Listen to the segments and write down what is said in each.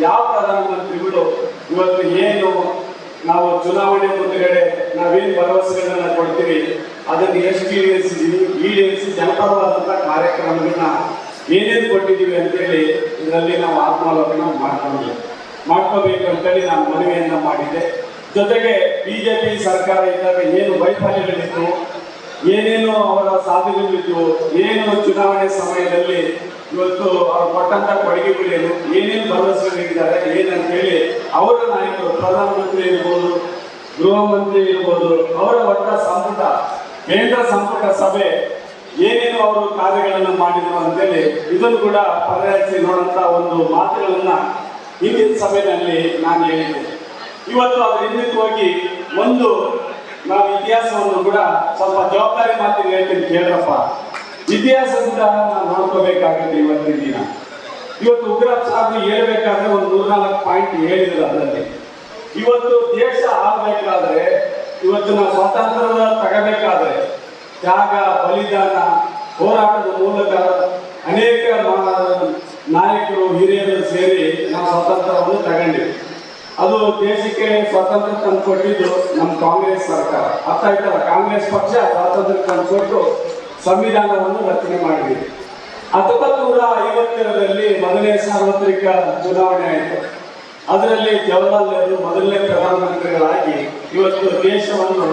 ಯಾವ ಪ್ರಧಾನಮಂತ್ರಿಗಳು ಇವತ್ತು ಏನು ನಾವು ಚುನಾವಣೆ ಮುಂದುಗಡೆ ನಾವೇನು ಭರವಸೆಗಳನ್ನ ಕೊಡ್ತೀವಿ ಅದನ್ನು ಎಷ್ಟು ಈಡೇರಿಸಿ ಜನಪರವಾದಂಥ ಕಾರ್ಯಕ್ರಮಗಳನ್ನ ಏನೇನು ಕೊಟ್ಟಿದ್ದೀವಿ ಅಂತೇಳಿ ಇದರಲ್ಲಿ ನಾವು ಆತ್ಮಾವಲೋಕನ ಮಾಡ್ಕೊಂಡು ಮಾಡ್ಕೋಬೇಕು ಅಂತೇಳಿ ನಾನು ಮನವಿಯನ್ನ ಮಾಡಿದ್ದೆ ಜೊತೆಗೆ ಬಿಜೆಪಿ ಸರ್ಕಾರ ಇದ್ದಾಗ ಏನು ವೈಫಲ್ಯಗಳಿತ್ತು? ಏನೇನು ಅವರ ಸಾಧನೆಗಳಿದ್ವು ಏನು ಚುನಾವಣೆ ಸಮಯದಲ್ಲಿ ಇವತ್ತು ಅವರು ಕೊಟ್ಟಂತ ಕೊಡುಗೆಗಳೇನು, ಏನೇನು ಭರವಸೆಗಳಿದ್ದಾರೆ, ಏನಂತ ಹೇಳಿ ಅವರ ನಾಯಕರು, ಪ್ರಧಾನಮಂತ್ರಿ ಇರ್ಬೋದು, ಗೃಹ ಮಂತ್ರಿ ಇರ್ಬೋದು, ಅವರ ಒಟ್ಟ ಸಂಪುಟ, ಕೇಂದ್ರ ಸಂಪುಟ ಸಭೆ ಏನೇನು ಅವರು ಕಾರ್ಯಗಳನ್ನು ಮಾಡಿದ್ರು ಅಂತೇಳಿ ಇದನ್ನು ಕೂಡ ಪರಿಹರಿಸಿ ನೋಡಂತ ಒಂದು ಮಾತುಗಳನ್ನ ಹಿಂದಿನ ಸಭೆಯಲ್ಲಿ ನಾನು ಹೇಳಿದ್ದೆ. ಇವತ್ತು ಅದರ ಹಿಂದಕ್ಕೆ ಹೋಗಿ ಒಂದು ನಾವು ಇತಿಹಾಸವನ್ನು ಕೂಡ ಸ್ವಲ್ಪ ಜವಾಬ್ದಾರಿ ಮಾತಿಗೆ ಹೇಳ್ತೀನಿ ಕೇಳ್ರಪ್ಪ. ಇತಿಹಾಸದಿಂದ ನಾವು ನೋಡ್ಕೋಬೇಕಾಗುತ್ತೆ ಇವತ್ತಿನ ದಿನ. ಇವತ್ತು ಉಗ್ರಪ್ಪ ಸಾಹೇಬ್ ಹೇಳ್ಬೇಕಾದ್ರೆ ಒಂದು ನೂರ್ನಾಲ್ಕು ಪಾಯಿಂಟ್ ಹೇಳಿದ್ರು ಅದರಲ್ಲಿ. ಇವತ್ತು ದೇಶ ಆಗ್ಬೇಕಾದ್ರೆ ಇವತ್ತು ನಾವು ಸ್ವಾತಂತ್ರ್ಯ ತಗಬೇಕಾದ್ರೆ ತ್ಯಾಗ ಬಲಿದಾನ, ಹೋರಾಟದ ಮೂಲಕ ಅನೇಕ ನಾಯಕರು, ಹಿರಿಯರು ಸೇರಿ ನಾವು ಸ್ವಾತಂತ್ರ್ಯವನ್ನು ತಗೊಂಡಿವಿ. ಅದು ದೇಶಕ್ಕೆ ಸ್ವಾತಂತ್ರ್ಯ ತಂದು ಕೊಟ್ಟಿದ್ದು ನಮ್ಮ ಕಾಂಗ್ರೆಸ್ ಸರ್ಕಾರ. ಅರ್ಥ ಆಯ್ತಲ್ಲ ಕಾಂಗ್ರೆಸ್ ಪಕ್ಷ ಸ್ವಾತಂತ್ರ್ಯ ತಂದು ಕೊಟ್ಟು ಸಂವಿಧಾನವನ್ನು ರಚನೆ ಮಾಡಿದೆ. ಹತ್ತೊಂಬತ್ತು ನೂರ ಐವತ್ತೇಳರಲ್ಲಿ ಮೊದಲನೇ ಸಾರ್ವತ್ರಿಕ ಚುನಾವಣೆ ಆಯಿತು. ಅದರಲ್ಲಿ ಜವಾಹರ್ಲಾಲ್ ನೆಹರು ಮೊದಲನೇ ಪ್ರಧಾನಮಂತ್ರಿಗಳಾಗಿ ಇವತ್ತು ದೇಶವನ್ನು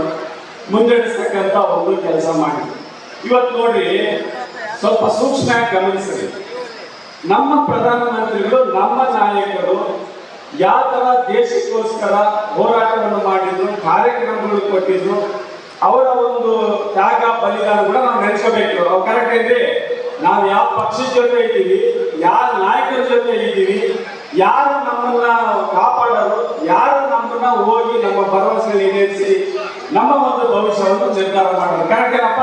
ಮುನ್ನಡೆಸ್ತಕ್ಕಂಥ ಒಂದು ಕೆಲಸ ಮಾಡಿದ್ರು. ಇವತ್ತು ನೋಡಿ ಸ್ವಲ್ಪ ಸೂಕ್ಷ್ಮ ಗಮನಿಸಿದೆ ನಮ್ಮ ಪ್ರಧಾನಮಂತ್ರಿಗಳು ಯಾವ ತರ ದೇಶಕ್ಕೋಸ್ಕರ ಹೋರಾಟವನ್ನು ಮಾಡಿದ್ರು, ಕಾರ್ಯಕ್ರಮಗಳು ಕೊಟ್ಟಿದ್ರು, ಅವರ ಒಂದು ತ್ಯಾಗ, ಬಲಿದಾನ ಕೂಡ ನಾವು ನೆನೆಸ್ಕೋಬೇಕು. ಅವು ಕರೆಕ್ಟ್ ಇದ್ರೆ ನಾವು ಯಾವ ಪಕ್ಷದ ಜೊತೆ ಇದ್ದೀವಿ ಯಾರ ನಾಯಕರ ಜೊತೆ ಇದ್ದೀವಿ, ಯಾರು ನಮ್ಮನ್ನ ಕಾಪಾಡೋರು, ಯಾರು ನಮ್ಮನ್ನ ಹೋಗಿ ನಮ್ಮ ಭರವಸೆ ಈಡೇರಿಸಿ ನಮ್ಮ ಒಂದು ಭವಿಷ್ಯವನ್ನು ನಿರ್ಧಾರ ಮಾಡೋರು. ಕರೆಕ್ಟ್ ಏನಪ್ಪ?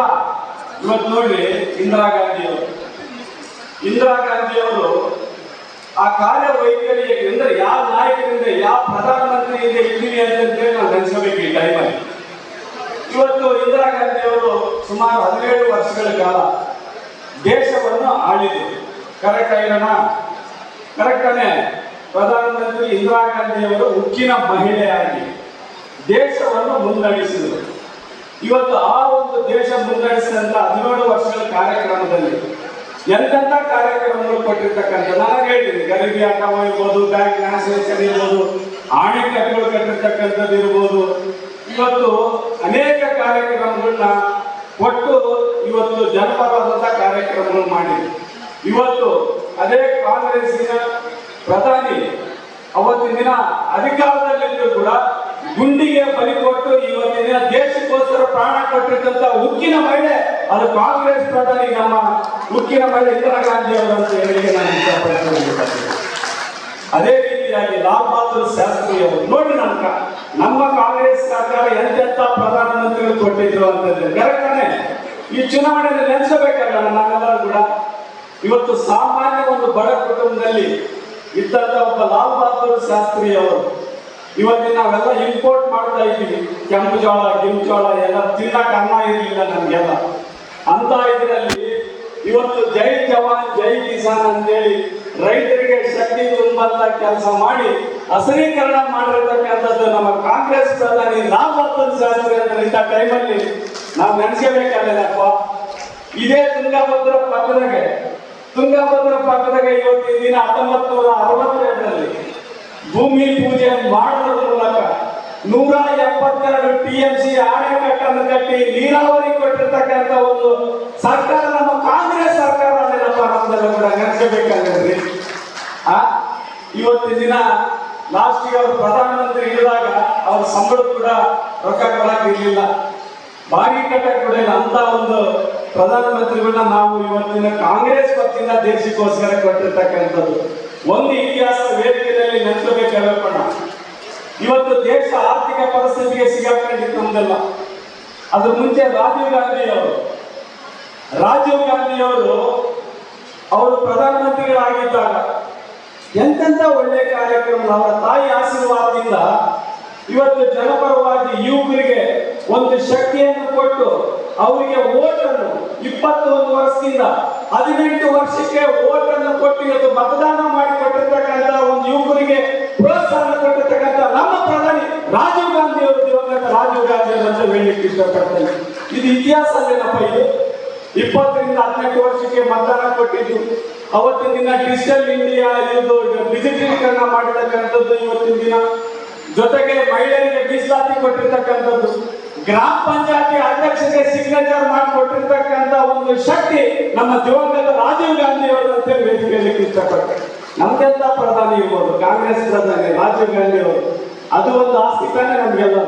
ಇವತ್ತು ನೋಡ್ರಿ, ಇಂದಿರಾ ಗಾಂಧಿ ಅವರು. ಇಂದಿರಾ ಗಾಂಧಿ ಅವರು ಆ ಕಾರ್ಯವೈಖರಿ ಅಂದ್ರೆ ಯಾವ ನಾಯಕರಿಂದ ಯಾವ ಪ್ರಧಾನಮಂತ್ರಿಯಿಂದ ಇದ್ದೀವಿ ಅಂತೇಳಿ ನಾವು ನೆನೆಸಬೇಕು ಈ ಟೈಮಲ್ಲಿ ಇವತ್ತು ಇಂದಿರಾ ಗಾಂಧಿ ಅವರು ಸುಮಾರು ಹದಿನೇಳು ವರ್ಷಗಳ ಕಾಲ ದೇಶವನ್ನು ಆಳಿದರು. ಕರೆಕ್ಟ್ ಆಗಿರೋಣ ಕರೆಕ್ಟನೇ ಪ್ರಧಾನಮಂತ್ರಿ ಇಂದಿರಾ ಗಾಂಧಿ ಅವರು ಉಕ್ಕಿನ ಮಹಿಳೆಯಾಗಿ ದೇಶವನ್ನು ಮುನ್ನಡೆಸಿದರು ಇವತ್ತು ಆ ಒಂದು ದೇಶ ಮುನ್ನಡೆಸಿದಂತ ಹದಿನೇಳು ವರ್ಷಗಳ ಕಾರ್ಯಕ್ರಮದಲ್ಲಿ ಎಂತೆಂಥ ಕಾರ್ಯಕ್ರಮಗಳು ಕೊಟ್ಟಿರ್ತಕ್ಕಂಥ ನಾನು ಹೇಳ್ತೀನಿ ಗರೀಬಿ ಆಟವ ಇರ್ಬೋದು ಬ್ಯಾಂಕ್ ನ್ಯಾಷನಲೈಸೇಷನ್ ಇರ್ಬೋದು ಆಣೆಕಟ್ಟುಗಳು ಕಟ್ಟಿರ್ತಕ್ಕಂಥದ್ದು ಇರ್ಬೋದು. ಇವತ್ತು ಅನೇಕ ಕಾರ್ಯಕ್ರಮಗಳನ್ನ ಕೊಟ್ಟು ಇವತ್ತು ಜನಪರವಾದಂಥ ಕಾರ್ಯಕ್ರಮಗಳು ಮಾಡಿದೆ ಇವತ್ತು ಅದೇ ಕಾಂಗ್ರೆಸ್ಸಿನ ಪ್ರಧಾನಿ ಅವತ್ತಿನ ದಿನ ಅಧಿಕಾರದಲ್ಲಿದ್ದು ಕೂಡ ಗುಂಡಿಗೆ ಬಲಿ ಕೊಟ್ಟು ಇವತ್ತಿನ ದೇಶಕ್ಕೋಸ್ಕರ ಪ್ರಾಣ ಕೊಟ್ಟಿದ್ದಂತ ಉಕ್ಕಿನ ಮಹಿಳೆ, ಅದು ಕಾಂಗ್ರೆಸ್ ಪ್ರಧಾನಿ ನಮ್ಮ ಉಕ್ಕಿನ ಮಹಿಳೆ ಇಂದಿರಾ ಗಾಂಧಿ ಅವರು ಅಂತ ಹೇಳಿ ನಾನು ಇಷ್ಟಪಡ್ತೀನಿ ಅದೇ ರೀತಿಯಾಗಿ ಲಾಲ್ ಬಹದ್ದೂರ್ ಶಾಸ್ತ್ರಿ ಅವರು, ನೋಡಿ ಕ- ನಮ್ಮ ಕಾಂಗ್ರೆಸ್ ಸರ್ಕಾರ ಎಂತೆಂತ ಪ್ರಧಾನಮಂತ್ರಿಗಳು ಕೊಟ್ಟಿದ್ರು ಅಂತಂದ್ರೆ ಕರೆಕ್ಟಾನೆ ಈ ಚುನಾವಣೆಯಲ್ಲಿ ನೆನೆಸಬೇಕಲ್ಲ ನಾವೆಲ್ಲರೂ ಕೂಡ. ಇವತ್ತು ಸಾಮಾನ್ಯ ಒಂದು ಬಡ ಕುಟುಂಬದಲ್ಲಿ ಇದ್ದಂತ ಒಬ್ಬ ಲಾಲ್ ಬಹದ್ದೂರ್ ಶಾಸ್ತ್ರಿ ಅವರು ಇವತ್ತಿನ ನಾವೆಲ್ಲ ಇಂಪೋರ್ಟ್ ಮಾಡ್ತಾ ಇದ್ದೀವಿ. ಕೆಂಪು ಜೋಳ ಕೆಂಪು ಜೋಳ ಎಲ್ಲ ತಿನ್ನಕ್ಕೆ ಅನ್ನ ಇರಲಿಲ್ಲ ನಮಗೆಲ್ಲ. ಅಂತ ಇದರಲ್ಲಿ ಇವತ್ತು ಜೈ ಜವಾನ್, ಜೈ ಕಿಸಾನ್ ಅಂತೇಳಿ ರೈತರಿಗೆ ಶಕ್ತಿ ತುಂಬಂತ ಕೆಲಸ ಮಾಡಿ ಹಸರೀಕರಣ ಮಾಡಿರ್ತಕ್ಕಂಥದ್ದು ನಮ್ಮ ಕಾಂಗ್ರೆಸ್ ಪ್ರಧಾನಿ ಬಹದ್ದೂರ್ ಶಾಸ್ತ್ರಿ ಅಂತ ಟೈಮಲ್ಲಿ ನಾವು ನೆನೆಸಬೇಕಲ್ಲಪ್ಪ ಇದೇ ತುಂಗಭದ್ರ ಪಕ್ಕದಾಗೆ ತುಂಗಭದ್ರ ಪಕ್ಕದಾಗೆ ಇವತ್ತಿನ ದಿನ ಹತ್ತೊಂಬತ್ತು ನೂರ ಅರವತ್ತೆರಡರಲ್ಲಿ ಭೂಮಿ ಪೂಜೆ ಮಾಡುವುದರ ಮೂಲಕ ನೂರ ಎಪ್ಪತ್ತೆರಡು ಟಿ ಎಂ ಸಿ ಅಣೆಕಟ್ಟನ್ನು ಕಟ್ಟಿ ನೀರಾವರಿ ಕೊಟ್ಟಿರ್ತಕ್ಕಂಥ ಒಂದು ಸರ್ಕಾರ, ನಮ್ಮ ಕಾಂಗ್ರೆಸ್ ಸರ್ಕಾರ ಕೂಡ ಇವತ್ತಿನ ದಿನ ಲಾಸ್ಟಿಗೆ ಅವರು ಪ್ರಧಾನಮಂತ್ರಿ ಇದ್ದಾಗ ಅವ್ರ ಸಂಬಳ ಕೂಡ ರೊಕ್ಕ ಕೊಡಕ್ ಇರಲಿಲ್ಲ. ಬಾಗಿ ಕಟ್ಟಕ್ಕೆ ಕೂಡ ಇಲ್ಲ ಅಂತ ಒಂದು ಪ್ರಧಾನಮಂತ್ರಿಗಳನ್ನ ನಾವು ಇವತ್ತಿನ ಕಾಂಗ್ರೆಸ್ ಪಕ್ಷದಿಂದ ದೇಶಕ್ಕೋಸ್ಕರ ಕೊಟ್ಟಿರ್ತಕ್ಕಂಥದ್ದು. ಒಂದು ಇತಿಹಾಸ ವೇದಿಕೆಯಲ್ಲಿ ನೆನೆಸಬೇಕಾಗಪ್ಪಣ್ಣ ಇವತ್ತು ದೇಶ ಆರ್ಥಿಕ ಪರಿಸ್ಥಿತಿಗೆ ಸಿಗಾಕೊಂಡಿತ್ತು ನಮ್ದೆಲ್ಲ. ಅದ್ರ ಮುಂಚೆ ರಾಜೀವ್ ಗಾಂಧಿ ಅವರು ರಾಜೀವ್ ಗಾಂಧಿ ಅವರು ಅವರು ಪ್ರಧಾನಮಂತ್ರಿಗಳಾಗಿದ್ದಾಗ ಎಂತೆಂಥ ಒಳ್ಳೆ ಕಾರ್ಯಕ್ರಮ ಅವರ ತಾಯಿ ಆಶೀರ್ವಾದದಿಂದ ಇವತ್ತು ಜನಪರವಾಗಿ ಯುವಕರಿಗೆ ಒಂದು ಶಕ್ತಿಯನ್ನು ಕೊಟ್ಟು ಅವರಿಗೆ ಓಟನ್ನು ಇಪ್ಪತ್ತೊಂದು ವರ್ಷದಿಂದ ಹದಿನೆಂಟು ವರ್ಷಕ್ಕೆ ಓಟನ್ನು ಕೊಟ್ಟು ಇವತ್ತು ಮತದಾನ ಮಾಡಿ ಕೊಟ್ಟಿರ್ತಕ್ಕಂಥ ಒಂದು ಯುವಕರಿಗೆ ಪ್ರೋತ್ಸಾಹ ಕೊಟ್ಟಿರ್ತಕ್ಕಂಥ ನಮ್ಮ ಪ್ರಧಾನಿ ರಾಜೀವ್ ಗಾಂಧಿ ಅವರು ದಿವಂಗತ ರಾಜೀವ್ ಗಾಂಧಿ ಅವರನ್ನು ಹೇಳಲಿಕ್ಕೆ ಇಷ್ಟಪಡ್ತೇನೆ. ಇದು ಇತಿಹಾಸ ಏನಪ್ಪ ಇದು. ಇಪ್ಪತ್ತರಿಂದ ಹದಿನೆಂಟು ವರ್ಷಕ್ಕೆ ಮತದಾನ ಕೊಟ್ಟಿದ್ದು, ಅವತ್ತಿನ ದಿನ ಡಿಜಿಟಲ್ ಇಂಡಿಯಾ ಇದು ಡಿಜಿಟಲೀಕರಣ ಮಾಡಿರ್ತಕ್ಕಂಥದ್ದು ಇವತ್ತಿನ ದಿನ. ಜೊತೆಗೆ ಮಹಿಳೆಯರಿಗೆ ಮೀಸಲಾತಿ ಕೊಟ್ಟಿರ್ತಕ್ಕಂಥದ್ದು. ಗ್ರಾಮ ಪಂಚಾಯತಿ ಅಧ್ಯಕ್ಷರಿಗೆ ಸಿಗ್ನೇಚರ್ ಮಾಡಿಕೊಟ್ಟಿರ್ತಕ್ಕಂಥ ಒಂದು ಶಕ್ತಿ ನಮ್ಮ ದಿವಂಗತ ರಾಜೀವ್ ಗಾಂಧಿ ಅವರು ಅಂತ ವೇದಿಕೆಯಲ್ಲಿ ಇಷ್ಟಪಡ್ತಾರೆ ನಮ್ಗೆಲ್ಲ ಪ್ರಧಾನಿ ಇರ್ಬೋದು, ಕಾಂಗ್ರೆಸ್ ಪ್ರಧಾನಿ ರಾಜೀವ್ ಗಾಂಧಿ ಅವರು. ಅದು ಒಂದು ಆಸ್ತಿ ತಾನೇ ನಮ್ಗೆಲ್ಲ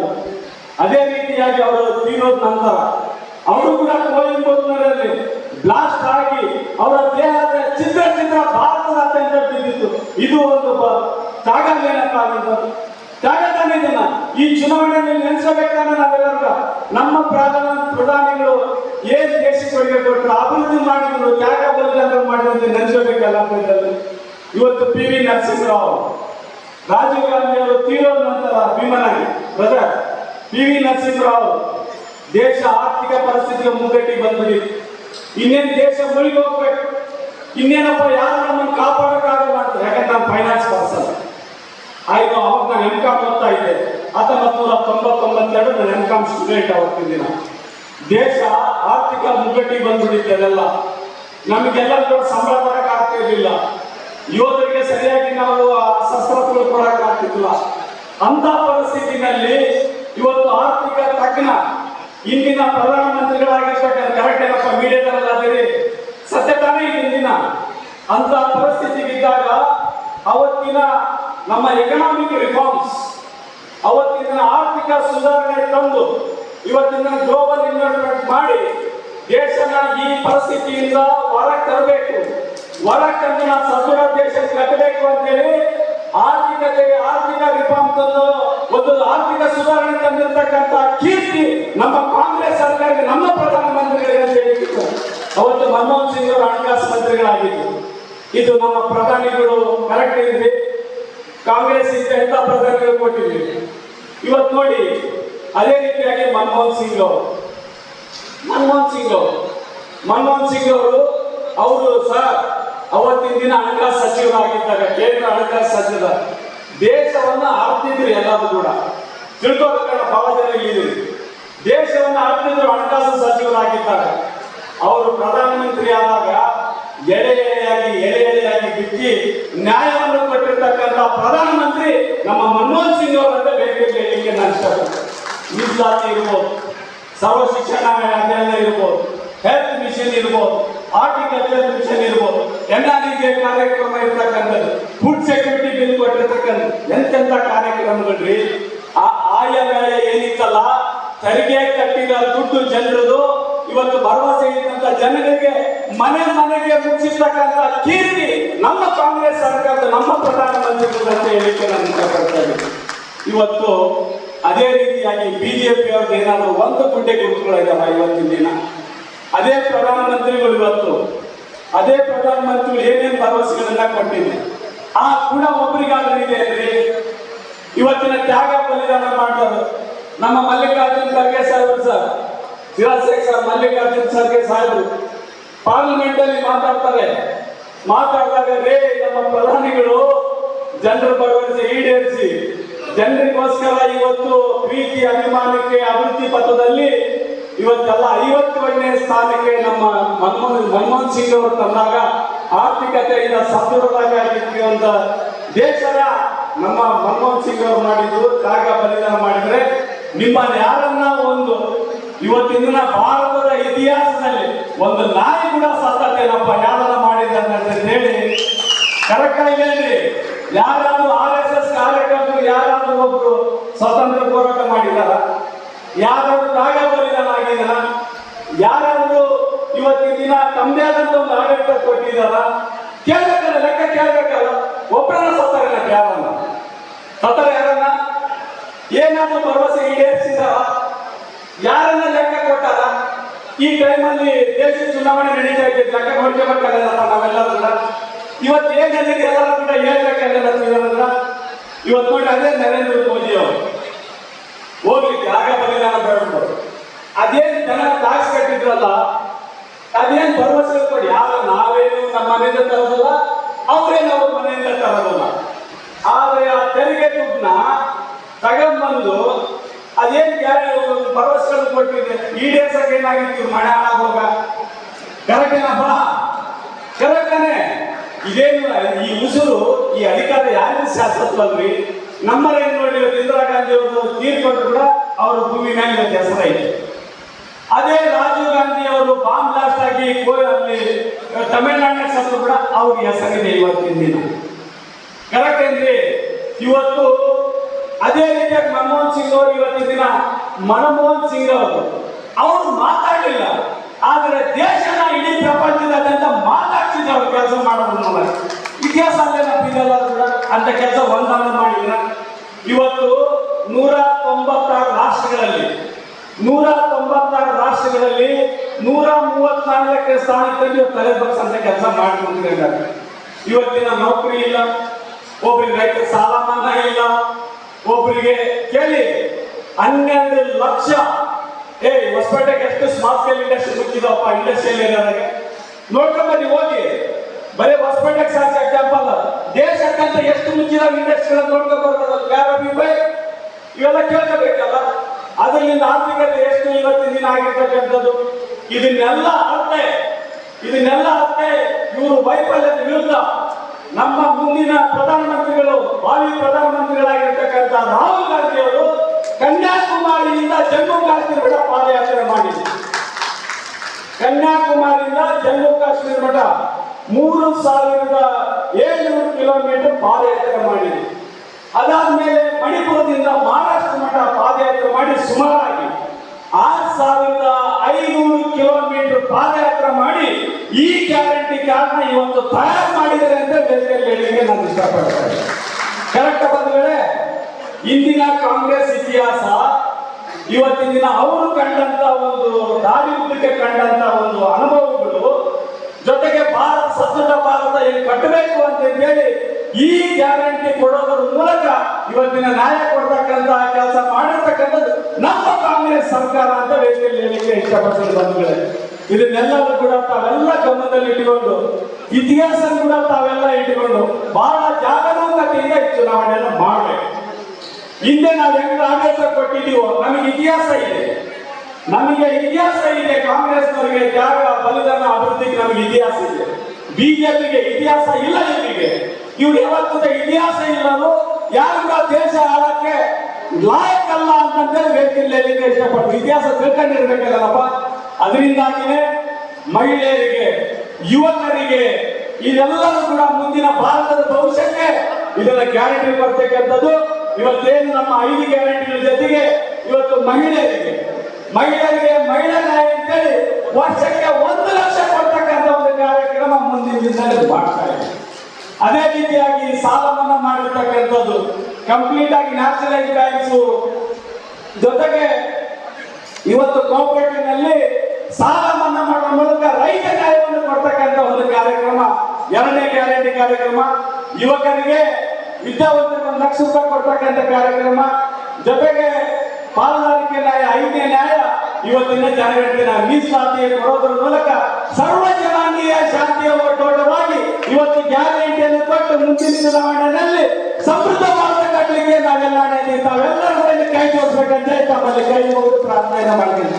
ಅದೇ ರೀತಿಯಾಗಿ ಅವರು ತೀರೋದ ನಂತರ ಅವರು ಕೂಡ ಕೋಯಂಬತ್ತೂರಲ್ಲಿ ಬ್ಲಾಸ್ಟ್ ಆಗಿ ಅವರ ದೇಹದ ಚಿತ್ರ ಚಿತ್ರ ಭಾರತದಾದ್ಯಂತ ಬಿದ್ದಿತ್ತು ಇದು ಒಂದು ಬ- ತ್ಯಾಗ ಏನಪ್ಪ ಆಗಿದ್ದು ತ್ಯಾಗ ತಾನೇ ಇದನ್ನ ಈ ಚುನಾವಣೆಯಲ್ಲಿ ನೆನೆಸಬೇಕಾದ್ರೆ ನಾವೆಲ್ಲರೂ ನಮ್ಮ ಪ್ರಧಾನ ಪ್ರಧಾನಿಗಳು ಏನ್ ದೇಶಕ್ಕೆ ಕೊಟ್ಟರು, ಅಭಿವೃದ್ಧಿ ಮಾಡಿದ್ರು, ತ್ಯಾಗ ಬಲಿದಾನ ಮಾಡಿದ್ರು ನೆನೆಸಬೇಕಲ್ಲ. ಇವತ್ತು ಪಿ ವಿ ನರಸಿಂಹರಾವ್ ರಾಜೀವ್ ಗಾಂಧಿ ಅವರು ತೀರೋ ನಂತರ ಅಭಿಮಾನಿ ಬ್ರದರ್ ಪಿ ವಿ ನರಸಿಂಹರಾವ್ ದೇಶ ಆರ್ಥಿಕ ಪರಿಸ್ಥಿತಿಯ ಮುಗ್ಗಟ್ಟಿಗೆ ಬಂದ್ಬಿಡಿ ಇನ್ನೇನು ದೇಶ ಮುಳುಗಿ ಹೋಗ್ಬೇಕು? ಇನ್ನೇನಪ್ಪ, ಯಾರು ನಮ್ಮನ್ನು ಕಾಪಾಡೋಕ್ಕಾಗಲ್ಲ ಅಂತ? ಯಾಕಂದ್ರೆ ನಾನು ಫೈನಾನ್ಸ್ ಪರ್ಸನ್ ಆಯ್ತು ಅವಾಗ ನಾನು ಎಂ ಕಾಮ್ ಓದ್ತಾ ಹತ್ತೊಂಬತ್ತು ನೂರ ತೊಂಬತ್ತೊಂಬತ್ತೆರಡು ನನ್ನ ಎನ್ಕಮ್ ಕಾಮ್ ಸ್ಟೂಡೆಂಟ್ ಅವತ್ತಿನ ದಿನ. ದೇಶ ಆರ್ಥಿಕ ಮುಗ್ಗಟ್ಟಿ ಬಂದ್ಬಿಡುತ್ತೆ ಅದೆಲ್ಲ ನಮಗೆಲ್ಲ ಸಂಬಳ ಕೊಡಕ್ ಆಗ್ತಾ ಇರಲಿಲ್ಲ. ಯೋಧರಿಗೆ ಸರಿಯಾಗಿ ನಾವು ಶಸ್ತ್ರಾಸ್ತ್ರಗಳು ಕೊಡಕ್ ಆಗ್ತಿದ್ದಿಲ್ಲ. ಅಂತ ಪರಿಸ್ಥಿತಿನಲ್ಲಿ ಇವತ್ತು ಆರ್ಥಿಕ ತಜ್ಞ, ಇಂದಿನ ಪ್ರಧಾನಮಂತ್ರಿಗಳಾಗಿರ್ತಕ್ಕಂಥ ಕರೆಕ್ಟ್ ಏನಪ್ಪ ಮೀಡಿಯಾದಲ್ಲ ಅದಿರಿ? ಸತ್ಯ ತಾನೇ ಇಂದಿನ. ಅಂತ ಪರಿಸ್ಥಿತಿ ಪರಿಸ್ಥಿತಿಗಿದ್ದಾಗ ಅವತ್ತಿನ ನಮ್ಮ ಎಕನಾಮಿಕ್ ರಿಫಾರ್ಮ್ಸ್ ಅವತ್ತಿನ ಆರ್ಥಿಕ ಸುಧಾರಣೆ ತಂದು, ಇವತ್ತಿನ ಗ್ಲೋಬಲ್ ಇನ್ವೆಸ್ಟ್ಮೆಂಟ್ ಮಾಡಿ, ದೇಶನ ಈ ಪರಿಸ್ಥಿತಿಯಿಂದ ಹೊರಗೆ ತರಬೇಕು. ಹೊರ ತಂದು ನಾವು ಸದೃಢ ದೇಶ ಕಟ್ಟಬೇಕು ಅಂತೇಳಿ ಆರ್ಥಿಕತೆ, ಆರ್ಥಿಕ ರಿಫಾರ್ಮ್ ತಂದು, ಒಂದು ಆರ್ಥಿಕ ಸುಧಾರಣೆ ತಂದಿರತಕ್ಕಂತ ಕೀರ್ತಿ ನಮ್ಮ ಕಾಂಗ್ರೆಸ್ ಸರ್ಕಾರಕ್ಕೆ, ನಮ್ಮ ಪ್ರಧಾನಮಂತ್ರಿಗಳಿಗೆ ಅಂತ ಹೇಳಿದ್ರು. ಅವತ್ತು ಮನಮೋಹನ್ ಸಿಂಗ್ ಅವರು ಹಣಕಾಸು ಮಂತ್ರಿಗಳಾಗಿದ್ದು ಇದು ನಮ್ಮ ಪ್ರಧಾನಿಗಳು ಕರೆಕ್ಟ್ ಇದ್ರಿ. ಕಾಂಗ್ರೆಸ್ ಇಂದ ಎಂತ ಪ್ರಧಾನಿಗಳು ಕೊಟ್ಟಿದ್ವಿ ಇವತ್ತು ನೋಡಿ, ಅದೇ ರೀತಿಯಾಗಿ ಮನಮೋಹನ್ ಸಿಂಗ್ ಅವರು. ಮನಮೋಹನ್ ಸಿಂಗ್ ಅವರು. ಮನಮೋಹನ್ ಸಿಂಗ್ ಅವರು ಅವರು ಸರ್ ಅವತ್ತಿನ ದಿನ ಹಣಕಾಸು ಸಚಿವರಾಗಿದ್ದಾಗ, ಕೇಂದ್ರ ಹಣಕಾಸು ಸಚಿವ. ದೇಶವನ್ನ ಆಡ್ತಿದ್ರು ಎಲ್ಲರೂ ಕೂಡ. ತಿಳ್ಕೊಬೇಕಾದ ಭಾವದಲ್ಲಿ ಇಲ್ಲಿದ್ದೀರಿ ದೇಶವನ್ನ ಆಡ್ತಿದ್ರು ಹಣಕಾಸು ಸಚಿವರಾಗಿದ್ದಾಗ. ಅವರು ಪ್ರಧಾನಮಂತ್ರಿ ಆದಾಗ ಎಳೆ ಎಳೆಯಾಗಿ ಎಳೆ ಎಳೆಯಾಗಿ ಬಿಚ್ಚಿ ನ್ಯಾಯವನ್ನು ಕೊಟ್ಟಿರ್ತಕ್ಕಂಥ ಪ್ರಧಾನಮಂತ್ರಿ ನಮ್ಮ ಮನಮೋಹನ್ ಸಿಂಗ್ ಅವರನ್ನ ಬೇರೆ ಹೇಳಲಿಕ್ಕೆ ನಾನು ಇಷ್ಟಪಡ್ತೇನೆ. ಮೀಸಲಾತಿ ಇರ್ಬೋದು, ಸರ್ವ ಶಿಕ್ಷಣ ಅಭಿಯಾನ ಇರ್ಬೋದು ಹೆಲ್ತ್ ಮಿಷನ್ ಇರ್ಬೋದು ಹಾರ್ಟಿಕಲ್ಚರ್ ಮಿಷನ್ ಇರ್ಬೋದು ಎನ್ ಆರ್ ಕಾರ್ಯಕ್ರಮ ಇರ್ತಕ್ಕಂಥದ್ದು ಫುಡ್ ಸೆಕ್ಯೂರಿಟಿ ಬಿಲ್ ಕೊಟ್ಟಿರ್ತಕ್ಕಂಥದ್ದು, ಎಂತೆಂಥ ಕಾರ್ಯಕ್ರಮಗಳ್ರಿ? ಆ ಆಯವ್ಯಯ ಏನಿತ್ತಲ್ಲ? ತೆರಿಗೆ ಕಟ್ಟಿದ ದುಡ್ಡು ಜನರದು ಇವತ್ತು ಭರವಸೆ ಇದ್ದಂತ ಜನರಿಗೆ ಮನೆ ಮನೆಗೆ ಮುಗಿಸಿರ್ತಕ್ಕಂಥ ಕೀರ್ತಿ ನಮ್ಮ ಕಾಂಗ್ರೆಸ್ ಸರ್ಕಾರದ ನಮ್ಮ ಪ್ರಧಾನಮಂತ್ರಿಗಳು ಅಂತ ಹೇಳಿಕ್ಕೆ ನಾನು ಇಷ್ಟಪಡ್ತೇನೆ ಇವತ್ತು ಅದೇ ರೀತಿಯಾಗಿ ಬಿಜೆಪಿ ಅವ್ರದ್ದು ಏನಾದರೂ ಒಂದು ಗುಡ್ಡೆ ಗುರುತುಗಳಿದ್ದಾವೆ ಇವತ್ತಿನ ದಿನ. ಅದೇ ಪ್ರಧಾನಮಂತ್ರಿಗಳು ಇವತ್ತು, ಅದೇ ಪ್ರಧಾನಮಂತ್ರಿಗಳು ಏನೇನು ಭರವಸೆಗಳನ್ನ ಕೊಟ್ಟಿದೆ ಆ ಗುಣ ಒಬ್ಬರಿಗಾದ್ರೂ ಇದೆ ಅಂದ್ರೆ ಇವತ್ತಿನ ತ್ಯಾಗ ಬಲಿದಾನ ಮಾಡೋದು ನಮ್ಮ ಮಲ್ಲಿಕಾರ್ಜುನ್ ಖರ್ಗೆ ಸಾಹೇಬರು ಸರ್. ಸರ್ ಮಲ್ಲಿಕಾರ್ಜುನ್ ಖರ್ಗೆ ಸಾಹೇಬರು ಪಾರ್ಲಿಮೆಂಟ್ ಅಲ್ಲಿ ಮಾತಾಡ್ತಾರೆ. ಮಾತಾಡಿದಾಗ, ರೇ, ನಮ್ಮ ಪ್ರಧಾನಿಗಳು ಜನರ ಭರವಸೆ ಈಡೇರಿಸಿ, ಜನರಿಗೋಸ್ಕರ ಇವತ್ತು ಪ್ರೀತಿ, ಅಭಿಮಾನಕ್ಕೆ ಅಭಿವೃದ್ಧಿ ಪಥದಲ್ಲಿ ಇವತ್ತೆಲ್ಲ ಐವತ್ತನೇ ಸ್ಥಾನಕ್ಕೆ ನಮ್ಮ ಮನಮೋಹನ್ ಮನಮೋಹನ್ ಸಿಂಗ್ ಅವರು ತಂದಾಗ ಆರ್ಥಿಕತೆಯಿಂದ ಸದೃಢವಾಗಿ ಅಂತ ದೇಶದ ನಮ್ಮ ಮನಮೋಹನ್ ಸಿಂಗ್ ಅವರು ಮಾಡಿದ್ರು ತ್ಯಾಗ, ಬಲಿದಾನ ಮಾಡಿದ್ರೆ ನಿಮ್ಮ ಯಾರನ್ನ ಒಂದು ಇವತ್ತಿನ ದಿನ ಭಾರತದ ಇತಿಹಾಸದಲ್ಲಿ ಒಂದು ನಾಯಿ ಕೂಡ ಸತ್ತೇನಪ್ಪ ಯಾರನ್ನ ಮಾಡಿದ್ದಾರೆ ಅಂತ ಹೇಳಿ ಕರೆಕ್ಟ್ ಆಗಿ ಯಾರಾದ್ರೂ ಆರ್ ಎಸ್ ಎಸ್ ಕಾರ್ಯಕರ್ತರು, ಯಾರಾದ್ರೂ ಒಬ್ರು ಸ್ವತಂತ್ರ ಹೋರಾಟ ಮಾಡಿದಾರ ಯಾರಾದ್ರೂ ತ್ಯಾಗ ಬಲಿದಾನ ಆಗಿದಾರ ಯಾರಾದ್ರೂ ಇವತ್ತಿನ ದಿನ ತಮ್ಮದೇ ಆದಂತ ಒಂದು ಆಡಳಿತ ಕೊಟ್ಟಿದಾರ ಕೇಳ್ಬೇಕಲ್ಲ, ಲೆಕ್ಕ ಕೇಳ್ಬೇಕಲ್ಲ? ಒಬ್ಬರನ್ನ ಸತ್ತಾರ ಯಾರನ್ನ ಸತ್ತಾರ ಯಾರನ್ನ? ಏನಾದ್ರೂ ಭರವಸೆ ಈಡೇರಿಸಿದಾರ ಯಾರನ್ನ ಲೆಕ್ಕ ಕೊಟ್ಟಾರ ಈ ಟೈಮಲ್ಲಿ ದೇಶ ಚುನಾವಣೆ ನಡೀತಾ ಇದೆ, ಲೆಕ್ಕ ನೋಡ್ಕೋಬೇಕಲ್ಲ ನಾವೆಲ್ಲರೂ ಇವತ್ತು ಏನ್ ಜನರಿಗೆ ಎಲ್ಲರೂ ಕೂಡ ಹೇಳ್ಬೇಕಲ್ಲ ಇರೋದ್ರ ಇವತ್ತು ನೋಡಿ ಅದೇ ನರೇಂದ್ರ ಮೋದಿ ಅವರು. ಹೋಗ್ಲಿಕ್ಕೆ ಆಗ ಬಲಿದಾನ ಬೇಡ್ಬೋದು ಅದೇನ್ ಜನ ಟ್ಯಾಕ್ಸ್ ಕಟ್ಟಿದ್ರಲ್ಲ, ಅದೇನ್ ಭರವಸೆ ಕೊಡಿ? ಯಾರು, ನಾವೇನು ನಮ್ಮ ಮನೆಯಿಂದ ತರೋದಲ್ಲ, ಅವರೇನು ಅವ್ರ ಮನೆಯಿಂದ ತರೋದಲ್ಲ. ಆದ್ರೆ ಆ ತೆರಿಗೆ ದುಡ್ಡನ್ನ ತಗೊಂಡ್ಬಂದು ಅದೇನ್ ಕೊಟ್ಟಿದ್ದೆ. ಈ ದೇಶಕ್ಕೆ ಏನಾಗಿತ್ತು? ಮಳೆ ಹಾಳಾಗೋಗ ಬಾ. ಕರೆಕ್ಟನೆ ಇದೇನು ಈ ಉಸಿರು ಈ ಅಧಿಕಾರ ಯಾರಿಗೂ ಶಾಶ್ವತ ಅಲ್ರಿ ನಮ್ಮಲ್ಲಿ ನೋಡಿ ಇಂದಿರಾ ಗಾಂಧಿ ಅವರು ತೀರ್ಕೊಂಡು ಕೂಡ ಅವರ ಭೂಮಿ ಮೇಲೆ ಹೆಸರ ಇತ್ತು ಅದೇ ರಾಜೀವ್ ಗಾಂಧಿ ಅವರು ಬಾಂಬ್ ಬ್ಲಾಸ್ಟ್ ಆಗಿ ಕೋ- ಅಲ್ಲಿ ತಮಿಳುನಾಡಿನ ಸತ್ತು ಕೂಡ ಅವ್ರಿಗೆ ಹೆಸರಿದೆ ಇವತ್ತಿನ ದಿನ. ಕರೆಕ್ಟ್ ಅಂದ್ರೆ ಇವತ್ತು ಮನಮೋಹನ್ ಸಿಂಗ್ ಅವರು ಇವತ್ತಿನ ದಿನ ಮನಮೋಹನ್ ಸಿಂಗ್ ಅವರು. ಅವರು ಮಾತಾಡಲಿಲ್ಲ. ಆದರೆ ದೇಶದ ಇಡೀ ಪ್ರಪಂಚದಾದ್ಯಂತ ಮಾತಾಡ್ತಿದ್ದ ಅವ್ರು ಕೆಲಸ ಮಾಡೋದು ಇತಿಹಾಸ ಅಲ್ಲೇನಪ್ಪಿದಲ್ಲ ಅಂತ ಕೆಲಸ ಒಂದನ್ನು ಮಾಡಿದ್ರ ಇವತ್ತು ನೂರ ತೊಂಬತ್ತಾರು ರಾಷ್ಟ್ರಗಳಲ್ಲಿ ನೂರ ತೊಂಬತ್ತಾರು ರಾಷ್ಟ್ರಗಳಲ್ಲಿ ನೂರ ಮೂವತ್ನಾಲ್ಕನೇ ಸ್ಥಾನದಲ್ಲಿ ತಲೆ ಬಗ್ಸಂತ ಕೆಲಸ ಮಾಡ್ಕೊಂಡಿದ್ದಾರೆ ಇವತ್ತಿನ ನೌಕರಿ ಇಲ್ಲ ಒಬ್ಬರಿಗೆ ರೈತ ಸಾಲ ಮನ್ನಾ ಇಲ್ಲ ಒಬ್ಬರಿಗೆ ಕೇಳಿ, ಹನ್ನೆರಡು ಲಕ್ಷ. ಏ ಹೊಸಪೇಟೆಗೆ ಎಷ್ಟು ಸ್ಮಾರ್ಟ್ ಸ್ಕೇಲ್ ಇಂಡಸ್ಟ್ರಿ ಮುಚ್ಚಿದವಪ್ಪ ಇಂಡಸ್ಟ್ರಿಯಲ್ ನೋಡ್ಕೊಂಡ್ ಬನ್ನಿ ಹೋಗಿ. ಬರೀ ಹೊಸಪೇಟೆಗೆ ಸಾಕು ಎಕ್ಸಾಂಪಲ್ ದೇಶಕ್ಕಂತ ಎಷ್ಟು ಮುಂಚಿನ ಇಂಡಸ್ಟ್ರಿ ನೋಡ್ಕೊಂಡು ಬೇರೆ ಬೈ ಇವೆಲ್ಲ ಕೇಳ್ಕೋಬೇಕಲ್ಲ? ಅದರಿಂದ ಆರ್ಥಿಕತೆ ಎಷ್ಟು ಇವತ್ತಿನ ದಿನ ಆಗಿರ್ತಕ್ಕಂಥದ್ದು? ಇದನ್ನೆಲ್ಲ ಅರ್ಥ. ಇದನ್ನೆಲ್ಲ ಅರ್ಥ. ಇವರು ವೈಫಲ್ಯದ ವಿರುದ್ಧ ನಮ್ಮ ಮುಂದಿನ ಪ್ರಧಾನಮಂತ್ರಿಗಳು, ಭಾವಿ ಪ್ರಧಾನಮಂತ್ರಿಗಳಾಗಿರ್ತಕ್ಕಂಥ ರಾಹುಲ್ ಗಾಂಧಿ ಅವರು ಕನ್ಯಾಕುಮಾರಿಯಿಂದ ಜಮ್ಮು ಕಾಶ್ಮೀರ ಮಠ ಪಾದಯಾತ್ರೆ ಮಾಡಿದ್ರು. ಕನ್ಯಾಕುಮಾರಿಯಿಂದ ಜಮ್ಮು ಕಾಶ್ಮೀರ ಮಠ ಮೂರು ಸಾವಿರದ ಏಳ್ನೂರು ಕಿಲೋಮೀಟರ್ ಪಾದಯಾತ್ರೆ ಮಾಡಿದೆ ಅದಾದ್ಮೇಲೆ ಮಣಿಪುರದಿಂದ ಮಹಾರಾಷ್ಟ್ರ ಮಠ ಪಾದಯಾತ್ರೆ ಮಾಡಿ ಸುಮಾರಾಗಿ ಆರು ಸಾವಿರದ ಐನೂರು ಕಿಲೋಮೀಟರ್ ಪಾದಯಾತ್ರೆ ಮಾಡಿ ಈ ಗ್ಯಾರಂಟಿ ಕಾರ್ಡ್ನ ಇವತ್ತು ತಯಾರು ಮಾಡಿದ್ದಾರೆ ಅಂತ ವೇದಿಕೆಯಲ್ಲಿ ಹೇಳಿಕೆ ನಾನು ಇಷ್ಟಪಡ್ತೇನೆ. ಕರೆಕ್ಟ್ ಬಂದ್ಗಳೇ ಇಂದಿನ ಕಾಂಗ್ರೆಸ್ ಇತಿಹಾಸ, ಇವತ್ತಿನ ದಿನ ಅವರು ಕಂಡಂತ ಒಂದು ದಾರಿ ಉದ್ದಕ್ಕೆ ಕಂಡಂತ ಒಂದು ಅನುಭವಗಳು, ಜೊತೆಗೆ ಭಾರತ ಸದೃಢ ಭಾರತ ಇಲ್ಲಿ ಕಟ್ಟಬೇಕು ಅಂತ ಹೇಳಿ ಈ ಗ್ಯಾರಂಟಿ ಕೊಡೋದ್ರ ಮೂಲಕ ಇವತ್ತಿನ ನ್ಯಾಯ ಕೊಡ್ತಕ್ಕಂತ ಕೆಲಸ ಮಾಡಿರ್ತಕ್ಕಂಥದ್ದು ನಮ್ಮ ಕಾಂಗ್ರೆಸ್ ಸರ್ಕಾರ ಅಂತ ವೇದಿಕೆಯಲ್ಲಿ ಹೇಳಿಕೆ ಇಷ್ಟಪಡ್ತೀನಿ ಬಂಧುಗಳೇ. ಇದನ್ನೆಲ್ಲವೂ ಕೂಡ ತಾವೆಲ್ಲ ಗಮನದಲ್ಲಿ ಇಟ್ಟುಕೊಂಡು ಇತಿಹಾಸ ಕೂಡ ತಾವೆಲ್ಲ ಇಟ್ಟುಕೊಂಡು ಬಹಳ ಜಾಗರೂಕತೆಯಿಂದ ಈ ಚುನಾವಣೆಯನ್ನು ಮಾಡಬೇಕು. ಹಿಂದೆ ನಾವು ಹೆಂಗ್ ಆಡಳಿತ ಕೊಟ್ಟಿದ್ದೀವೋ, ನಮಗೆ ಇತಿಹಾಸ ಇದೆ. ನಮಗೆ ಇತಿಹಾಸ ಇದೆ, ಕಾಂಗ್ರೆಸ್ನವರಿಗೆ ತ್ಯಾಗ ಬಲಿದಾನ, ಅಭಿವೃದ್ಧಿಗೆ ನಮಗೆ ಇತಿಹಾಸ ಇದೆ. ಬಿಜೆಪಿಗೆ ಇತಿಹಾಸ ಇಲ್ಲ ಇವರಿಗೆ ಇವ್ರು ಯಾವತ್ತೂ ಇತಿಹಾಸ ಇಲ್ಲರು ಯಾರು ದೇಶ ಆಳಕ್ಕೆ ಲಾಯಕಲ್ಲ ಅಂತಂದ್ರೆ ವೇದಿಕೆಯಲ್ಲಿ ಇಷ್ಟಪಟ್ಟು ಇತಿಹಾಸ ತಿಳ್ಕೊಂಡಿರ್ಬೇಕಲ್ಲಪ್ಪ. ಅದರಿಂದಾಗಿನೇ ಮಹಿಳೆಯರಿಗೆ, ಯುವಕರಿಗೆ, ಇದೆಲ್ಲರೂ ಕೂಡ ಮುಂದಿನ ಭಾರತದ ಭವಿಷ್ಯಕ್ಕೆ ಇದರ ಗ್ಯಾರಂಟಿ ಬರ್ತಕ್ಕಂಥದ್ದು ಇವತ್ತೇನು ನಮ್ಮ ಐದು ಗ್ಯಾರಂಟಿಗಳ ಜೊತೆಗೆ ಇವತ್ತು ಮಹಿಳೆಯರಿಗೆ ಮಹಿಳೆಯರಿಗೆ ಮಹಿಳಾ ನ್ಯಾಯ ಅಂತೇಳಿ ವರ್ಷಕ್ಕೆ ಒಂದು ಲಕ್ಷ ಕೊಡ್ತಕ್ಕಂಥ ಒಂದು ಕಾರ್ಯಕ್ರಮ ಮುಂದಿನ ದಿನದಲ್ಲಿ ಮಾಡ್ತಾ ಇದೆ ಅದೇ ರೀತಿಯಾಗಿ ಸಾಲ ಮನ್ನಾ ಮಾಡಿರ್ತಕ್ಕಂಥದ್ದು ಕಂಪ್ಲೀಟ್ ಆಗಿ ನ್ಯಾಷನಲೈಸ್ ಬ್ಯಾಂಕ್ಸ್ ಜೊತೆಗೆ ಇವತ್ತು ಕೋಪರೇಟಿವ್ನಲ್ಲಿ ಸಾಲ ಮನ್ನಾ ಮಾಡುವ ಮೂಲಕ ರೈತ ನ್ಯಾಯವನ್ನು ಕೊಡ್ತಕ್ಕಂಥ ಒಂದು ಕಾರ್ಯಕ್ರಮ, ಎರಡನೇ ಗ್ಯಾರಂಟಿ ಕಾರ್ಯಕ್ರಮ. ಯುವಕರಿಗೆ ವಿದ್ಯಾವಂತರಿಗೆ ಒಂದು ಲಕ್ಷ ರೂಪಾಯಿ ಕೊಡ್ತಕ್ಕಂಥ ಕಾರ್ಯಕ್ರಮ. ಜೊತೆಗೆ ಪಾಲುದಾರಿಕೆ ನ್ಯಾಯ, ಐದನೇ ನ್ಯಾಯ. ಇವತ್ತಿನ ಜಾಗೃತಿನ ಮೀಸಲಾತಿ ಕೊಡೋದ್ರ ಮೂಲಕ ಸರ್ವ ಜನಾಂಗೀಯ ಶಾಂತಿಯ ಒಟ್ಟೋಟವಾಗಿ ಇವತ್ತು ಗ್ಯಾರಂಟಿಯನ್ನು ಕೊಟ್ಟು ಮುಂದಿನ ಚುನಾವಣೆಯಲ್ಲಿ ಸಮೃದ್ಧ ಭಾರತ ಕಟ್ಟಲಿಕ್ಕೆ ನಾವೆಲ್ಲ ತಾವೆಲ್ಲರೂ ಕೈ ಜೋಡಿಸ್ಬೇಕಂತ ತಮ್ಮಲ್ಲಿ ಕೈ ಮುಗಿದು ಪ್ರಾರ್ಥನೆ ಮಾಡ್ತೀನಿ.